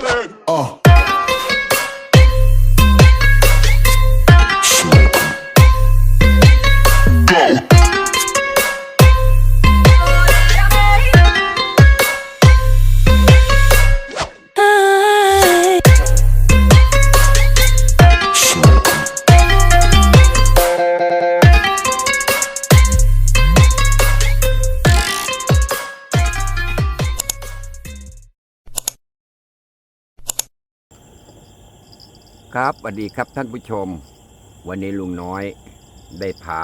together. ครับสวัสดีครับท่านผู้ชม วันนี้ลุงน้อยได้พา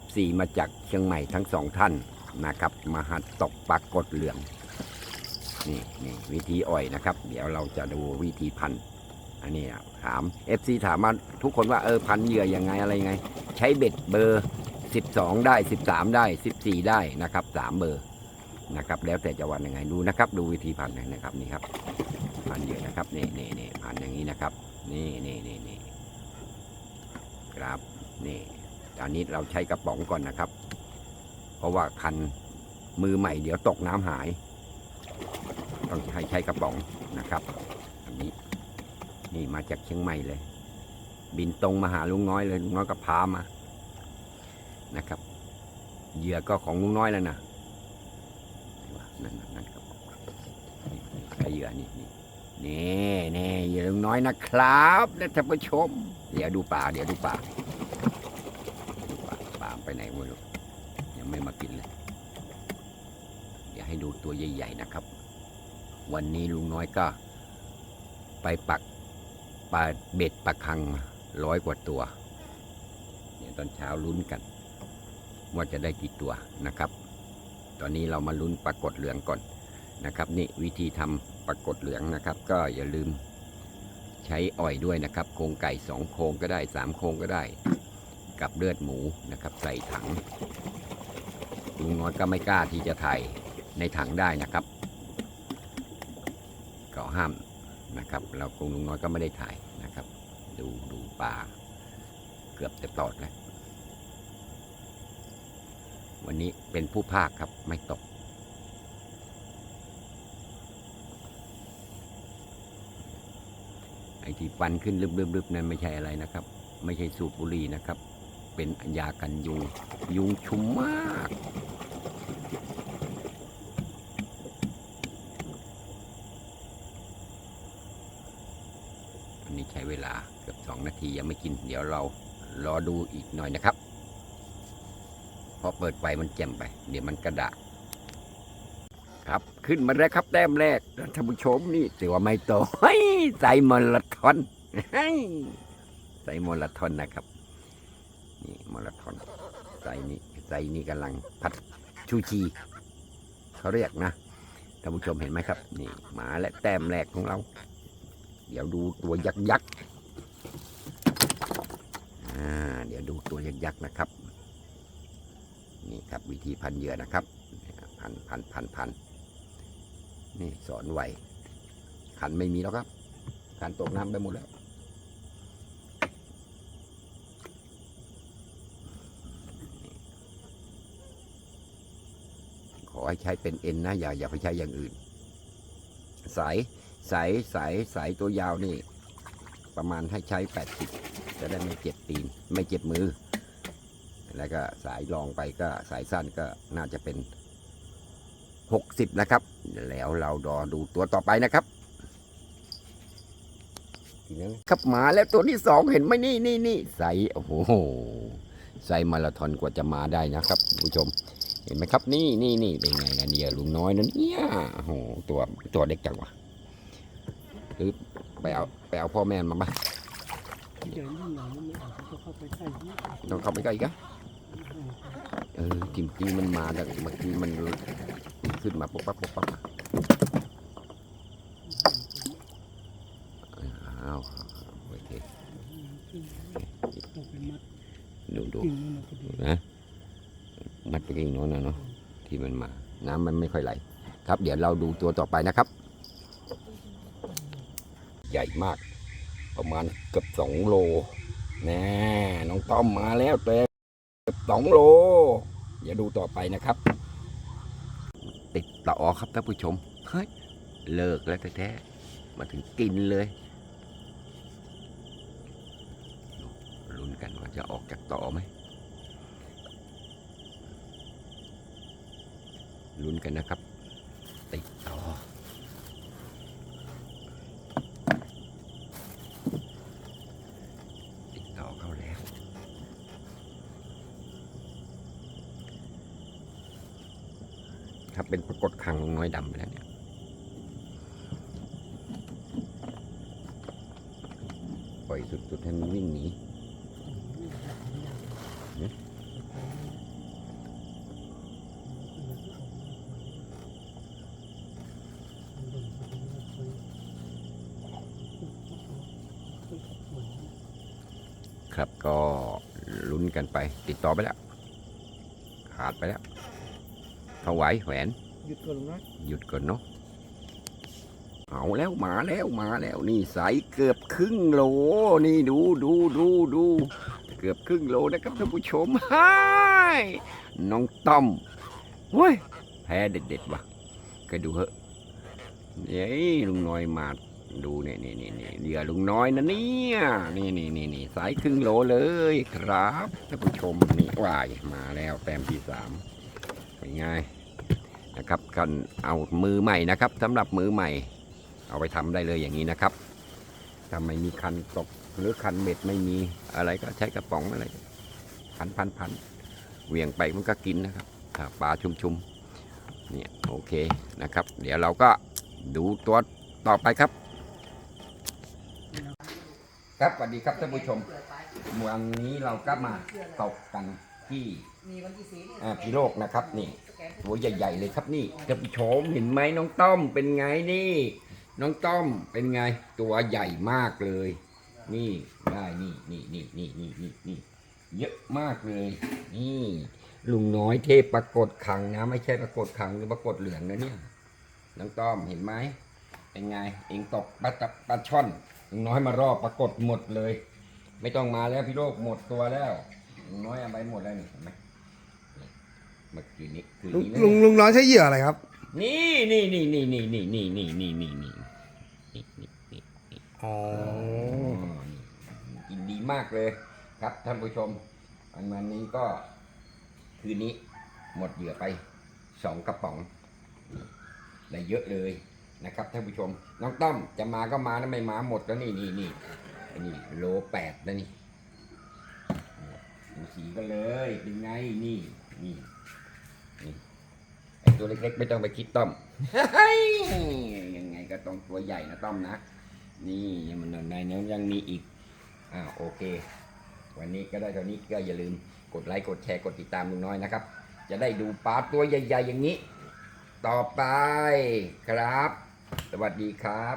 FC มาจากเชียงใหม่ทั้งสองท่านนะครับ มาหัดตกปลากดเหลือง นี่นี่วิธีอ่อยนะครับ เดี๋ยวเราจะดูวิธีพันอันนี้อะถาม FC ถามมาทุกคนว่าเออพันเหยื่อยังไงอะไรยังไง ใช้เบ็ดเบอร์ 12 ได้ 13 ได้ 14 ได้นะครับ 3 เบอร์ นะครับ แล้วแต่จะวันยังไงดูนะครับ ดูวิธีพันนะครับนี่ครับพันเยอะนะครับนี่นี่นี่พันอย่างนี้นะครับ นี่นี่นี่นี่ครับนี่อันนี้เราใช้กระป๋องก่อนนะครับ เพราะว่าคันมือใหม่เดี๋ยวตกน้ำหาย ต้องใช้ใช้กระป๋องนะครับ อันนี้นี่มาจากเชียงใหม่เลย บินตรงมาหาลุงน้อยเลยลุงน้อยก็พามานะครับเหยื่อก็ของลุงน้อยแล้วนะ นั่นนั่นนั่นกระป๋องนี่นี่ใช้เหยื่อนี่นี่นี่นี่อย่าลืมน้อยนะครับนะท่านผู้ชม เดี๋ยวดูป่าเดี๋ยวดูป่าดูป่าป่าไปไหนไม่รู้ยังไม่มากินเลยเดี๋ยวให้ดูตัวใหญ่ ๆนะครับ วันนี้ลุงน้อยก็ ไปปักปลาเบ็ดปลาคังร้อยกว่าตัว เดี๋ยวตอนเช้าลุ้นกัน ว่าจะได้กี่ตัวนะครับ ตอนนี้เรามาลุ้นปรากฏเหลืองก่อนนะครับ นี่วิธีทำปรากฏเหลืองนะครับ ก็อย่าลืมใช้อ่อยด้วยนะครับ โครงไก่สองโครงก็ได้สามโครงก็ได้ กับเลือดหมูนะครับ ใส่ถังลุงน้อยก็ไม่กล้าที่จะถ่ายในถังได้นะครับก็ห้ามนะครับ เราคงลุงน้อยก็ไม่ได้ถ่ายนะครับ ดูดูปลาเกือบจะตอดแล้ว วันนี้เป็นผู้ภาคครับไม่ตก ไอ้ที่ฟันขึ้นลึบๆๆนั่นไม่ใช่อะไรนะครับ ไม่ใช่สูบบุหรี่นะครับ เป็นยากันยุง ยุงชุมมากอันนี้ใช้เวลาเกือบสองนาทียังไม่กิน เดี๋ยวเรารอดูอีกหน่อยนะครับ พราะเปิดไฟมันแจ่มไป เดี๋ยวมันกระดาษครับ ขึ้นมาแล้วครับแต้มแรกท่านผู้ชมนี่ถือว่าไม่โตเฮ้ยใส่มอลลทอนเฮ้ยใส่มอลลทอนนะครับนี่มอลลทอนใส่นี่ใส่นี่กำลังผัดชูชีเขาเรียกนะท่านผู้ชมเห็นไหมครับ นี่มาและแต้มแรกของเรา เดี๋ยวดูตัวยักษ์ยักษ์เดี๋ยวดูตัวยักษ์ยักษ์นะครับ นี่ครับวิธีพันเหยื่อนะครับ พันพันพันพันนี่สอนไวขันไม่มีแล้วครับขันตกน้ำไปหมดแล้วขอให้ใช้เป็นเอ็นนะอย่าอย่าไปใช้อย่างอื่น สายสายสายสายตัวยาวนี่ ประมาณให้ใช้แปดสิบจะได้ไม่เจ็บตีน ไม่เจ็บมือ แล้วก็สายรองไปก็สายสั้นก็น่าจะเป็น 60 นะครับ แล้วเรารอดูตัวต่อไปนะครับครับมาแล้วตัวที่สองเห็นไหมนี่นี่นี่ใส่โอ้โหใส่มาราธอนกว่าจะมาได้นะครับ ผู้ชม เห็นไหมครับ นี่นี่นี่เป็นไงนะเนี่ยลุงน้อยนะเนี่ยโอ้โหตัวตัวเด็กจังวะหรือไปเอาไปเอาพ่อแม่มาบ้างเดี๋ยวนี่หน่อยไม่เอาเขาเข้าไปใกล้นี่ต้องเข้าไปใกล้อีกอะ เออกิมกี้มันมาแต่เมื่อกี้มันขึ้นมาปุ๊บปั๊บปุ๊บปั๊บอ้าวโอเคดูดูนะมัดไปกิ่งโน้นนะเนาะที่มันมา น้ำมันไม่ค่อยไหล ครับ เดี๋ยวเราดูตัวต่อไปนะครับ ใหญ่มาก ประมาณเกือบสองโลแน่น้องต้อมมาแล้วแต่เกือบสองโล อย่าดูต่อไปนะครับ ติดต่อครับท่านผู้ชม เฮ้ย เลิกแล้วแท้ๆมาถึงกินเลยลุ้นกันว่าจะออกจากต่อไหมลุ้นกันนะครับ ติดต่อ ติดต่อเข้าแล้ว ถ้าเป็นปรากฏคังลุงน้อยดำไปแล้วเนี่ยปล่อยสุดๆให้มันวิ่งหนีครับก็ลุ้นกันไป ติดต่อไปแล้ว ขาดไปแล้ว ถวายแหวนหยุดก่อนลุงน้อยหยุดก่อนเนาะเอาแล้วมาแล้วมาแล้วนี่ใสเกือบครึ่งโลนี่ดูดูดูดูเกือบครึ่งโลนะครับท่านผู้ชมฮ่ายน้องต้อมเว้ยแพ้เด็ดๆว่ะก็ดูเหอะเย้ยลุงน้อยมาดูนี่นี่นี่นี่เหยื่อลุงน้อยนะเนี่ยนี่นี่นี่นี่สายครึ่งโลเลยครับท่านผู้ชมนี่วายมาแล้วแต้มที่สามเป็นไง นะครับกันเอามือใหม่นะครับสำหรับมือใหม่ เอาไปทำได้เลยอย่างนี้นะครับถ้าไม่มีคันตกหรือคันเบ็ดไม่มีอะไรก็ใช้กระป๋องอะไรพันพันพันเหวียงไปมันก็กินนะครับถ้าปลาชุมชุมๆเนี่ยโอเคนะครับ เดี๋ยวเราก็ดูตัวต่อไปครับ ครับสวัสดีครับท่านผู้ชมวันนี้เราก็มาตกกันที่อ่าพี่โลกนะครับนี่ ตัวใหญ่ ๆ เลยครับนี่ท่านผู้ชมเห็นไหมน้องต้อมเป็นไงนี่ น้องต้อมเป็นไง ตัวใหญ่มากเลย นี่ได้นี่นี่นี่นี่นี่นี่นี่เยอะมากเลย นี่ลุงน้อยเทพปรากฏขังนะ ไม่ใช่ปรากฏขังหรือปรากฏเหลืองนะเนี่ยน้องต้อมเห็นไหมเป็นไง เองตกปลาตะปลาช่อนลุงน้อยมารอบปรากฏหมดเลย ไม่ต้องมาแล้วพี่โลกหมดตัวแล้วลุงน้อยเอาไปหมดแล้วนี่เห็นไหม เมื่อกี้นี้คือลุงนี้นะลุงลุงน้อยใช้เหยื่ออะไรครับ นี่นี่นี่นี่นี่นี่นี่นี่นี่นี่นี่นี่นี่นี่นี่อ๋อกินดีมากเลย ครับท่านผู้ชมวันวันนี้ก็ คืนนี้หมดเหยื่อไปสองกระป๋องได้เยอะเลยนะครับท่านผู้ชม น้องต้อมจะมาก็มานะไม่มาหมดแล้วนี่นี่นี่อันนี่โลแปดแล้วนี่ดูสีก็เลยเป็นไงนี่นี่ไอ้ ตัวเล็กๆ ไม่ต้องไปคิดต้อมยังไงก็ต้องตัวใหญ่นะต้อมนะ นี่ยังมันในนี้ยังมีอีกอ้าวโอเค วันนี้ก็ได้เท่านี้ก็อย่าลืมกดไลค์กดแชร์กดติดตามลุงน้อยนะครับ จะได้ดูปลาตัวใหญ่ ๆ อย่างนี้ ต่อไปครับ สวัสดีครับ